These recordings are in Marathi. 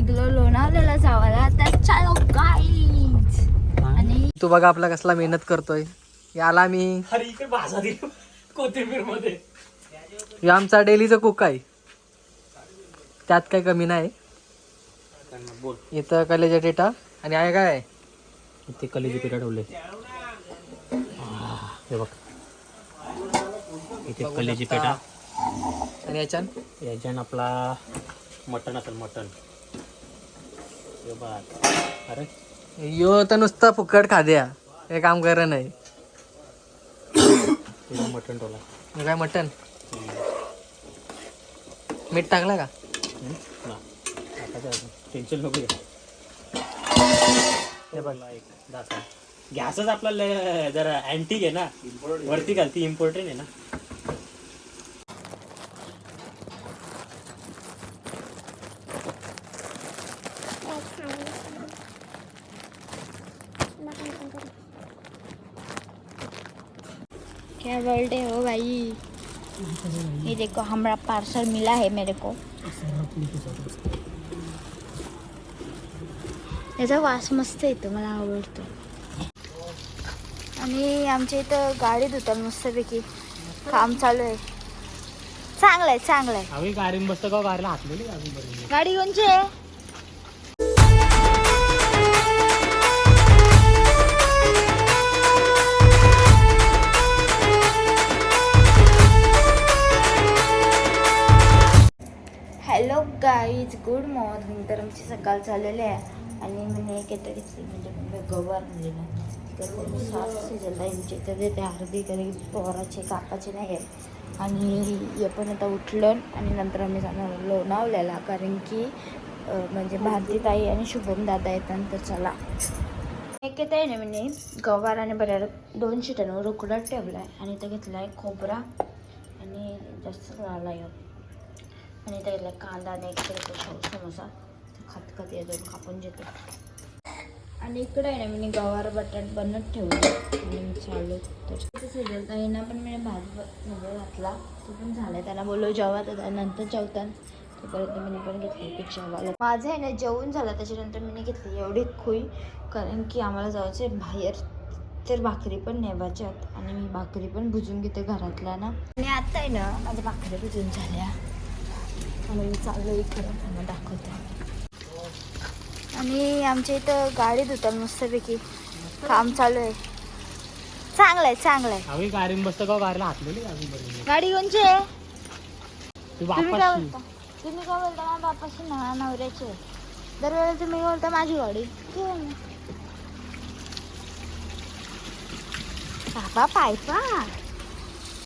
निघलो जावाला आणि तू बघा आपला कसला मेहनत करतोय. याला मी अरे इकडे भाजा दिली. कोथिंबीरमध्ये हे आमचा डेलीचा कुक आहे. त्यात काही कमी नाही. बोल इथं कलेजा टेटा आणि आहे काय? इथे कलेजी पेटा ठेवले हे बघ. इथे कलेजी पेटा आणि याच्यात? याच्यानं आपला मटण असेल मटण. अरे. यो तर नुसता फुकट खाद्या. हे काम कर नाही. ठेवला. हे काय मटन मीठ टाकला का? टेन्शन नको हे बघला एक गॅसच आपला जरा अँटिक आहे ना. वरती घालती इम्पॉर्टंट आहे ना. बर्थडे हो भाई। ये देखो हमारा पार्सल मिला है मेरे को। याचा वास मस्त येतो मला आवडतो। आणि आमच्या इथं गाडी धुतात मस्तपैकी काम चालू आहे. चांगलं आहे चांगलं आहे. गाडी कोणची आहे? गाईज गुड मॉर्निंग तर आमची सकाळ चाललेली आहे. आणि मी एक येतं घेतली म्हणजे मी गवार म्हणजे तर सात सीजन यांचे तर ते हळदी कधी पोराचे कापाचे नाही आहे आणि हे पण आता उठलं आणि नंतर आम्ही जाणार लोणावल्याला. कारण की म्हणजे भारती ताई आणि शुभम दादा येतात तर चला. एक येत आहे ना मी गवार आणि बऱ्या दोन शिटांवर उकडत ठेवला आहे आणि इथं घेतला आहे खोबरा. आणि जास्त झाला आहे आणि त्याला कांदा आणि एक समोसा. खतखत या दोन कापून घेते आणि इकडे आहे ना मी गवार बटाट बनत ठेवलं. चालू तर. इथे सिरियल ताईंना पण मी भात म्हणजे घातला. तो पण झाला त्याला बोललो जेव्हा तर नंतर जेवतात. तोपर्यंत मी पण घेतली की जेवायला. माझं आहे ना जेवून झालं. त्याच्यानंतर मी घेतली एवढी खुई. कारण की आम्हाला जायचं आहे बाहेर. तर भाकरी पण नेवायच्यात आणि मी भाकरी पण भुजून घेते घरातल्या ना. आणि आता आहे ना माझ्या भाकरी भुजून झाल्या. आणि मी चाललो इकडं. त्यांना दाखवते. आणि आमच्या इथं गाडी धुतात मस्तपैकी. काम चालू आहे. चांगलं आहे चांगलं आहे गाडीन बसतो का गाडीला हातलेली गाडी कोणची आहे? तुम्ही काय बोलता? तुम्ही काय बोलता? माझ्या बापाशी ना नवऱ्याची. दरवेळेला तुम्ही काय बोलता माझी गाडी. बाबा पायपा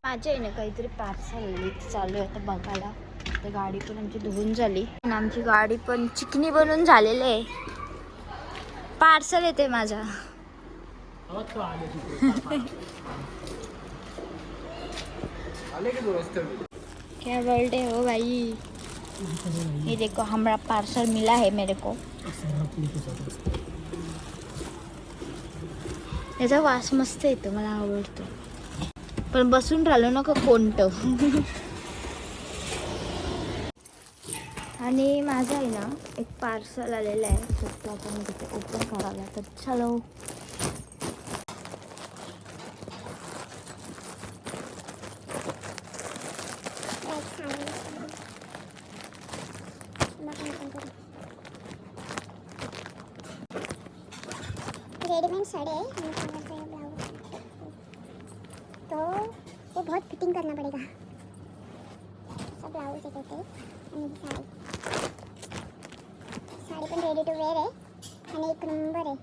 माझी आहे ना काहीतरी पार्सल चालू आहे आता बघायला. तर गाडी पण आमची धुवून झाली. आणि आमची गाडी पण चिकनी बनून झालेली आहे. पार्सल येते माझा. क्या बर्थडे हो भाई? ये देखो हमारा पार्सल मिला है मेरे को. याचा वास मस्त येतो मला आवडतो. पण बसून राहिलो नका कोणतं. आणि माझं आहे ना एक पार्सल आलेलं आहे. तर आपण तिथे ओपन करायला. तर चलो. रेडीमेड साड़ी है ब्लाउज तो वो बहुत फिटिंग करना पड़ेगा। सब ब्लाउज है कहते आणि साडी पण रेडी टू वेअर आहे आणि एक नंबर आहे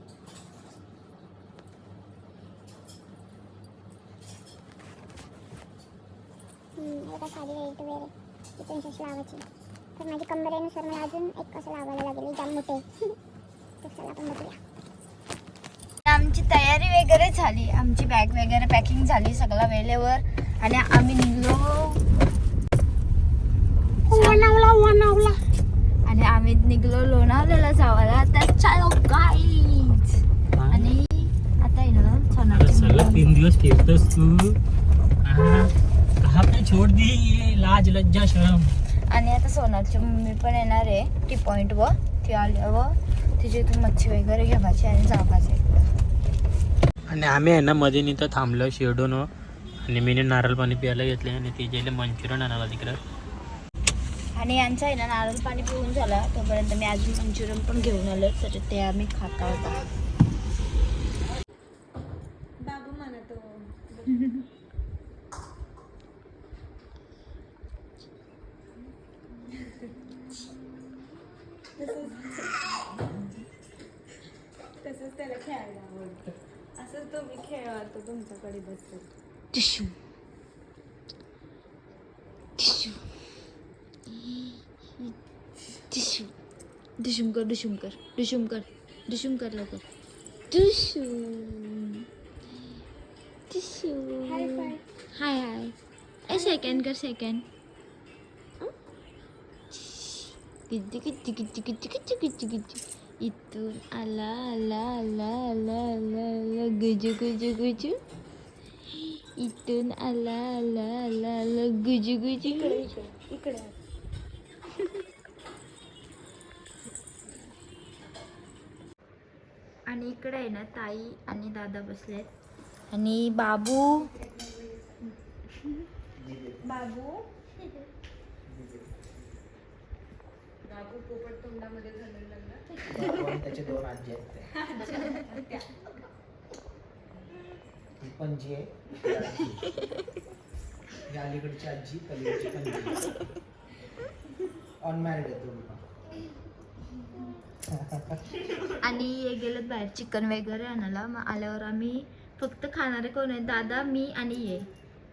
एका साडी रेडी टू वेअर आहे अशी लावायची तर माझी कंबरेनुसार मला अजून एक कसं लावायला लागेल जाम मोठे. तर चला आपण बघूया आमची तयारी वगैरे झाली आमची बॅग वगैरे पॅकिंग झाली सगळं वेळेवर आणि आम्ही निघलो वनावला वनावला आणि आम्ही निघलो लोणावल्याला जावाला तर चालो गाईज आणि आता आहे ना मुलं- तीन दिवस फिरतोस तू. हा, पे छोड़ दी लाज लज्जा शर्म. आणि आता सोनाची मम्मी पण येणार आहे टी पॉइंट वर. ती आल्यावर तिची इथून मच्छी वगैरे घ्यावायची आणि जावायचं. आणि आम्ही आहे ना मध्ये इथं थांबलो शिरडून. आणि मी नारळ पाणी प्यायला घेतले आणि ते गेले मंचुरियन आणायला तिकडं. आणि यांचा आहे ना नारळ पाणी पिऊन झाला. तोपर्यंत मी अजून मंचुरियन पण घेऊन आलो तर ते आम्ही खाता होता. तसंच त्याला खेळायला आवडतं. असंच तो मी खेळतो तुमच्याकडे बसतो. डिशुम कर डिशुम कर डिशुम कर डिशुम कर लवकर tissue tissue hi bye hi hi ए सेकंड कर सेकंड किती किती किती किती किती किती किती इथून आला आला आला आला आला आला गुजू गुजू गुजू इथून आला आला आला आला गुजू गुजू इकडे आणि इकडे आहे ना ताई आणि दादा बसलेत आणि बाबू बाबू त्याचे दोन आजी आहेत त्या. ही पणजी आहे आजी. अलीकडची आजी पलीकडची पणजी अनमॅरिड आहे पण. आणि हे गेलेत बाहेर चिकन वगैरे आणायला. मग आल्यावर आम्ही फक्त खाणारे कोण आहेत दादा मी आणि ये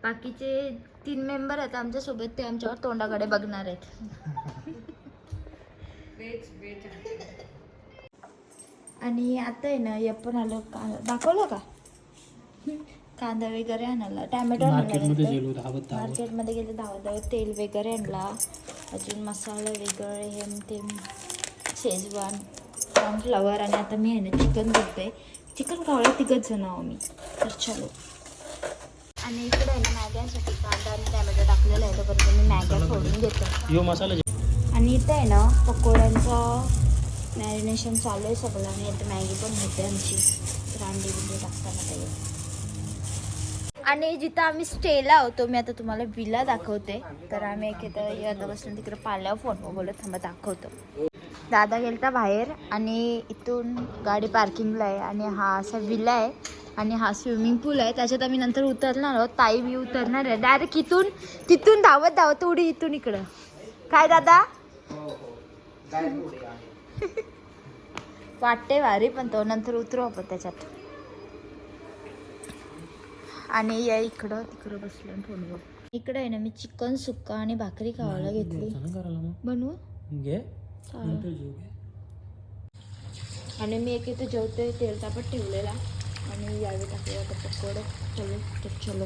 बाकीचे तीन मेंबर आहेत आमच्यासोबत ते आमच्यावर तोंडाकडे बघणार आहेत. आणि आता आहे ना हे पण आलं दाखवलं का? कांदा वगैरे आणायला. टॅमॅटो. गेलो धावत मार्केटमध्ये गेले धावत धावत तेल वगैरे आणला. अजून मसाला वगैरे हे ते. शेजवान कॉर्नफ्लॉवर आणि आता मी आहे ना चिकन बघते चिकन खावलं तिघच जण आहो मी. तर चलो. आणि इकडे आहे ना मॅग्यांसाठी कांदा आणि टॅमॅटो टाकलेला आहे तोपर्यंत मी मॅग्या फोडून घेतो. यो मसाला आणि इथं आहे ना पकोड्यांचं मॅरिनेशन चालू आहे सगळं आणि आता मॅगी पण होते आमची. तर अंडी बिंडी टाकताना काही. आणि जिथं आम्ही स्टेला होतो मी आता तुम्हाला विला दाखवते. तर आम्ही एक इथं बसून तिकडे पाल्यावर फोन बोलत थांबा दाखवतो. दादा गेलता बाहेर आणि इथून गाडी पार्किंगला आहे आणि हा असा विला आहे आणि हा स्विमिंग पूल आहे. त्याच्यात आम्ही नंतर उतरणार आहोत. ताई मी उतरणार आहे. डायरेक्ट इथून तिथून धावत धावत उडी इथून इकडं. काय दादा? वाटते भारी पण तो नंतर उतरू आपण त्याच्यात. आणि या इकडं तिकडं बसलो फोनवर इकडं आहे ना मी चिकन सुक्का आणि भाकरी खावायला घेतली. बनवू? घे. नंतर जेवू. आणि मी एक इथं जेवतोय तेल तापत ठेवलेला. आणि यावेळी टाकले आता पकोडे. चलो तर चलो.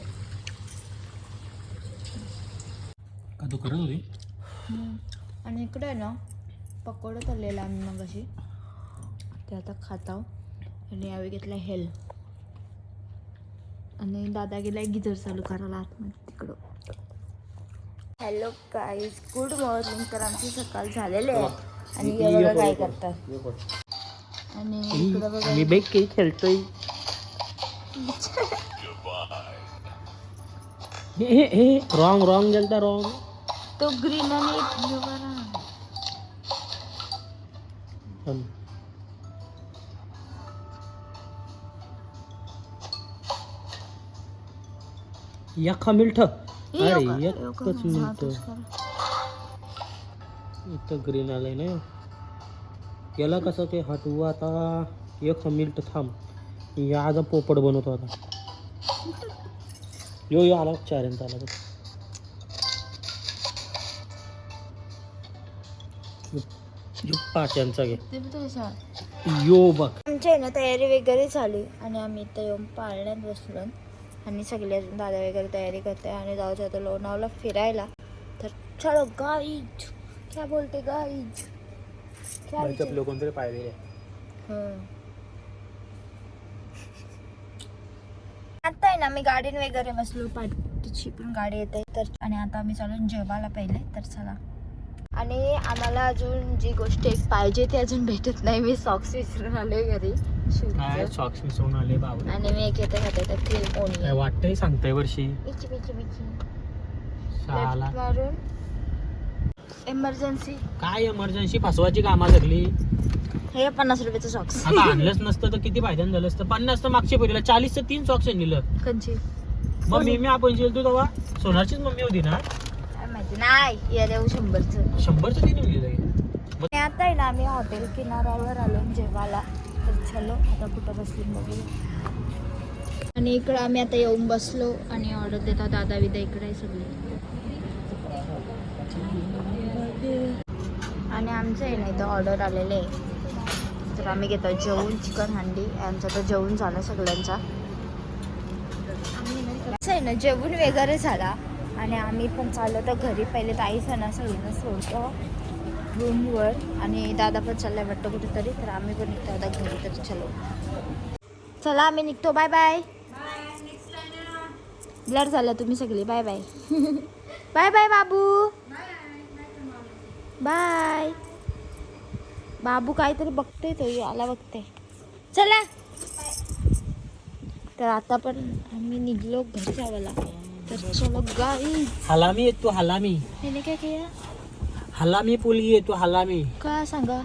का तू करत होती? हम्म. आणि इकडे आहे ना पकोडे तळलेला आम्ही मग अशी ते आता खाताव. आणि यावेळी घेतला हेल. आणि दादा गेलाय गिजर चालू करायला आतमध्ये तिकडं. हॅलो गाईज गुड मॉर्निंग तर आमची सकाळ झालेली आहे. आणि हे बघा काय करतात. आणि इकडं बघा. मी बेक काही खेळतोय? हे हे हे रॉंग रॉंग गेलता रॉंग तो ग्रीन आणि. यखा मिल्ठ हे अरे एकच करा. इथं ग्रीन आलंय ना. याला कसं ते हटवू आता? एक मिनिट थांब. याचा पोपट बनवतो आता. यो यो आला चारेंचा आला बघ. यो पाच्यांचा घे. आहे. यो बघ. आमची आहे ना तयारी वगैरे झाली आणि आम्ही इथं येऊन पाळण्यात बसलो आणि सगळे दादा वगैरे तयारी करते आणि जाऊचं आता लोणावला फिरायला. तर चलो गाईज क्या बोलते गाईज क्या विचार- कोणतरी पाहिजे हं. आता आहे ना मी गाडीन वगैरे बसलो पाठीची पण गाडी येते. तर आणि आता आम्ही चालून जेवायला पहिले तर चला. आणि आम्हाला अजून जी गोष्ट एक पाहिजे ती अजून भेटत नाही. मी सॉक्स विसरून आले घरी. काय. सॉक्स मिसळून आले बाबा. आणि मी एक येते खाते तर क्रीम काय ओनी वाटतंय सांगताय वर्षी? बिची शाळा लेफ्ट मारून. एमर्जन्सी काय इमर्जन्सी फसवाची कामा सगळी हे पन्नास रुपयाचं सॉक्स आता आणलंच नसतं तर किती फायद्यानं झालं असतं? पन्नास तर मागच्या पिढीला चाळीसचं तीन सॉक्स आणलं कंची मग मी आपण तू तेव्हा? सोनारचीच मम्मी होती ना? काय माहिती? नाही याला येऊ शंभरचं. शंभरचं तीन मिळलं आता आहे ना आम्ही हॉटेल किनाऱ्यावर आलो जेवायला. तर चलो आता कुठं बसली बघूया. आणि इकडं आम्ही आता येऊन बसलो आणि ऑर्डर देता दादा विदा इकडे आहे सगळे. आणि आमचं आहे ना इथं ऑर्डर आलेले आहे. तर आम्ही घेतो जेवून चिकन हंडी. आमचं तर जेवून झालं सगळ्यांचा. असं आहे ना जेवून वगैरे झाला. आणि आम्ही पण चाललो तर घरी. पहिले ताई ना सगळ्यांना सोडतो रूमवर आणि दादा पण चाललाय वाटतं कुठेतरी. तर आम्ही पण निघतो आता घरी तर चलो. चला आम्ही निघतो. बाय बाय ब्लर झालं तुम्ही सगळे. बाय बाय बाय बाय बाबू. बाय. बाबू काहीतरी बघतोय तो याला बघते चला. तर आता पण आम्ही निघलो घरी जावाला तर चलो गाई हलामी येत तू हलामी. त्याने काय केलं? हलामी पोली येतो हलामी. का सांगा?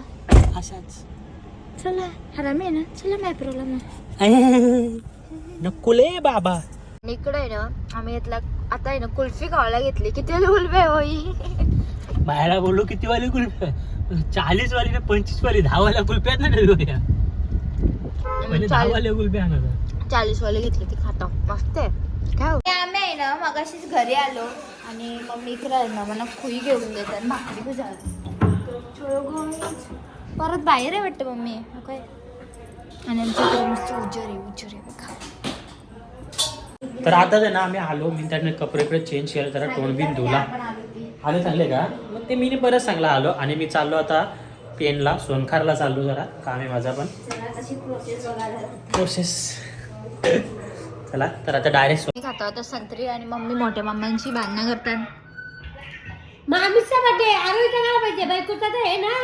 असाच. चला हरामी आहे ना? चला नाही प्रॉब्लेम नकुले बाबा. इकडे आहे ना आम्ही घेतला आता आहे ना कुल्फी खावायला घेतली. किती आहे होई. बाहेर बोललो किती वाली कुल्फ्या चाळीस वाली ना पंचवीस वाली दहा वाल्या कुल्फ्यात ना पहिले दहा वाल्या कुल्फ्या आणा चाळीस वाली घेतली ती खाता. मस्त आहे. काय हो? आम्ही आहे ना मगाशीच घरी आलो आणि मम्मी इकडे आहे ना मला खुई घेऊन देतात भाकरी झाली. परत बाहेर आहे वाटतं मम्मी. काय? आणि आमच्या मस्त उजर आहे उजर आहे बघा. तर आता आहे ना आम्ही आलो मी त्याने कपडे बिपडे चेंज केले जरा तोंड बिन धुला. आलो चांगले का? मग ते मी बरंच चांगला आलो आणि मी चाललो आता पेनला सोनखारला चाललो जरा. काम आहे माझा पण. प्रोसेस चला तर आता डायरेक्ट मी खातो आता संत्री आणि मम्मी मोठ्या मामांची भांडणं करतात. मामीचा बर्थडे आरोही करायला पाहिजे बायकोचा तर आहे ना?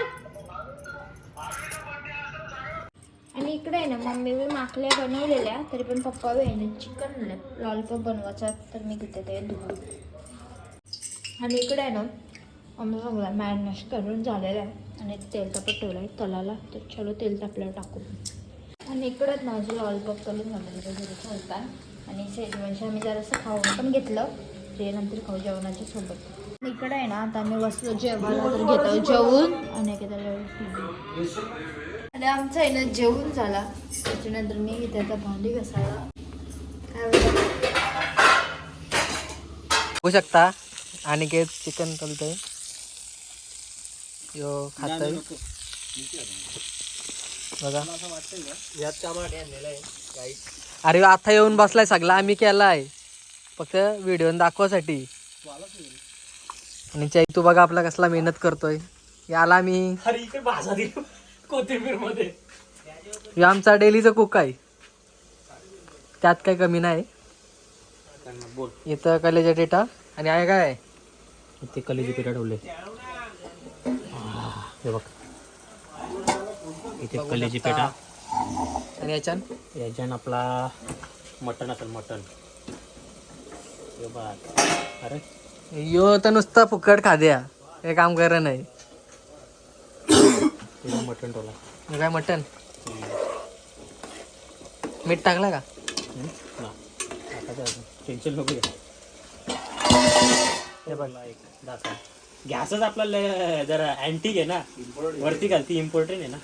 आणि इकडे आहे ना मम्मी बी माकल्या बनवलेल्या तरी पण पप्पा बी आहे ना चिकन लॉलीपॉप बनवायचा तर मी घेते ते धुवून आणि इकडे आहे ना आम्ही सगळा मॅरिनेट करून झालेलं आहे. आणि तेल तापत ठेवलं आहे तलाला. तर चलो तेल तापल्यावर टाकू. आणि इकडंच माझं लॉलीपॉप करून झालेलं घरी ठेवतात आणि शेजवानशी आम्ही जरासं खाऊन पण घेतलं. ते नंतर खाऊ जेवणाच्या सोबत. इकडे आहे ना आता आम्ही बसलो जेवायला तर घेतो जेवून. आणि आणि आमचं आहे ना जेवून झाला. त्याच्यानंतर मी घेते आता भांडी घसायला. काय बोलता? शकता अनिकेत चिकन तलतोय. यो खातोय. बघा. अरे ह्यो आता येऊन बसलाय सगळा आम्ही केलाय. फक्त व्हिडिओ दाखवासाठी आणि च्या- तू बघा आपला कसला मेहनत करतोय. याला मी अरे कोथिंबीरमध्ये आमचा डेलीचा कुक आहे. त्यात काही कमी नाही. बोल. इथं कलेजा टेटा. आणि आहे काय? ते कलेजी पेटा ठेवले. हे बघ. इथे कलेजी पेटा आणि याच्यात याच्यानं आपला मटण असेल मटण. हे बघ. अरे. यो तर नुसता फुकट खाद्या. हे काम कर नाही. तुला मटण ठेवला. हे काय मटन मीठ टाकला का? टेन्शन नको घ्या. हे बघ. एक दासा गॅसच आपला जरा अँटिक आहे ना. वरती घाल ती इम्पॉर्टंट आहे ना.